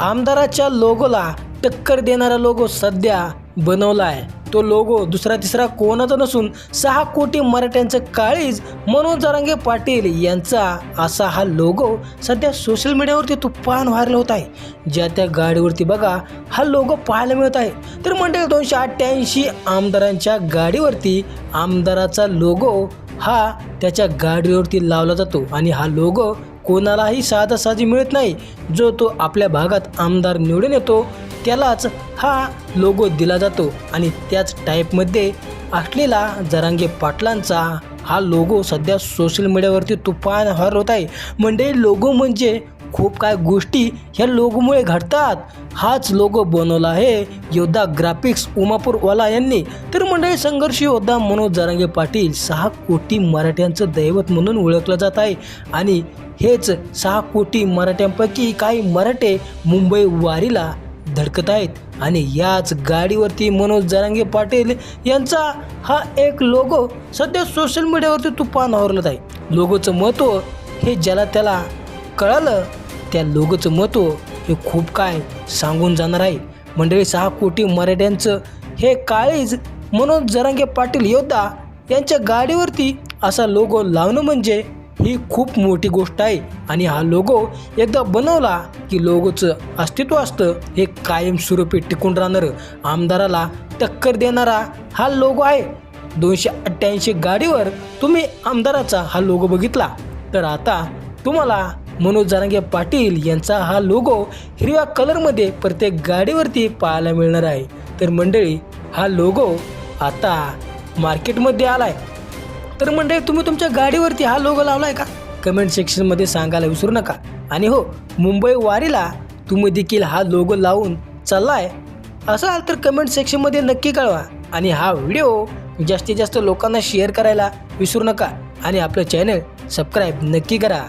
आमदाराच्या लोगोला टक्कर देणारा लोगो सध्या बनवला आहे. तो लोगो दुसरा तिसरा कोणाचा नसून सहा कोटी मराठ्यांचं काळीज मनोज जरांगे पाटील यांचा असा हा लोगो सध्या सोशल मीडियावरती तुफान व्हायरल होत आहे. ज्या त्या गाडीवरती बघा हा लोगो पाहायला मिळत आहे. तर मंडळ दोनशे अठ्ठ्याऐंशी आमदारांच्या गाडीवरती आमदाराचा लोगो हा त्याच्या गाडीवरती लावला जातो आणि हा लोगो कोणालाही साधासाधी मिळत नाही. जो तो आपल्या भागात आमदार निवडून येतो त्यालाच हा लोगो दिला जातो. आणि त्याच टाईपमध्ये असलेला जरांगे पाटलांचा हा लोगो सध्या सोशल मीडियावरती तुफान हर होत आहे. म्हणजे लोगो म्हणजे खूप काय गोष्टी ह्या लोगोमुळे घडतात. हाच लोगो बनवला आहे योद्धा ग्राफिक्स उमापूरवाला यांनी. तर मंडळी संघर्ष योद्धा मनोज जरांगे पाटील सहा कोटी मराठ्यांचं दैवत म्हणून ओळखलं जात आहे. आणि हेच सहा कोटी मराठ्यांपैकी काही मराठे मुंबई वारीला धडकत आहेत. आणि याच गाडीवरती मनोज जरांगे पाटील यांचा हा एक लोगो सध्या सोशल मीडियावरती तुफान आवरलत आहे. लोगोचं महत्त्व हे ज्याला त्याला कळालं त्या लोगोचं महत्त्व हे खूप काय सांगून जाणार आहे. मंडळी सहा कोटी मराठ्यांचं हे काळीज मनोज जरांगे पाटील योद्धा यांच्या गाडीवरती असा लोगो लावणं म्हणजे ही खूप मोठी गोष्ट आहे. आणि हा लोगो एकदा बनवला की लोगोचं अस्तित्व असतं हे कायमस्वरूपी टिकून राहणारं आमदाराला टक्कर देणारा हा लोगो आहे. दोनशे अठ्ठ्याऐंशी गाडीवर तुम्ही आमदाराचा हा लोगो बघितला. तर आता तुम्हाला मनोज जरांगे पाटील यांचा हा लोगो हिरव्या कलरमध्ये प्रत्येक गाडीवरती पाहायला मिळणार आहे. तर मंडळी हा लोगो आता मार्केटमध्ये आला आहे तर मंडळी तुम्ही तुमच्या गाडीवरती हा लोगो लावला आहे का कमेंट सेक्शनमध्ये सांगायला विसरू नका. आणि हो मुंबई वारीला तुम्ही देखील हा लोगो लावून चाललाय. असाल तर कमेंट सेक्शनमध्ये नक्की कळवा. आणि हा व्हिडिओ जास्तीत जास्त लोकांना शेअर करायला विसरू नका. आणि आपलं चॅनल सबस्क्राईब नक्की करा.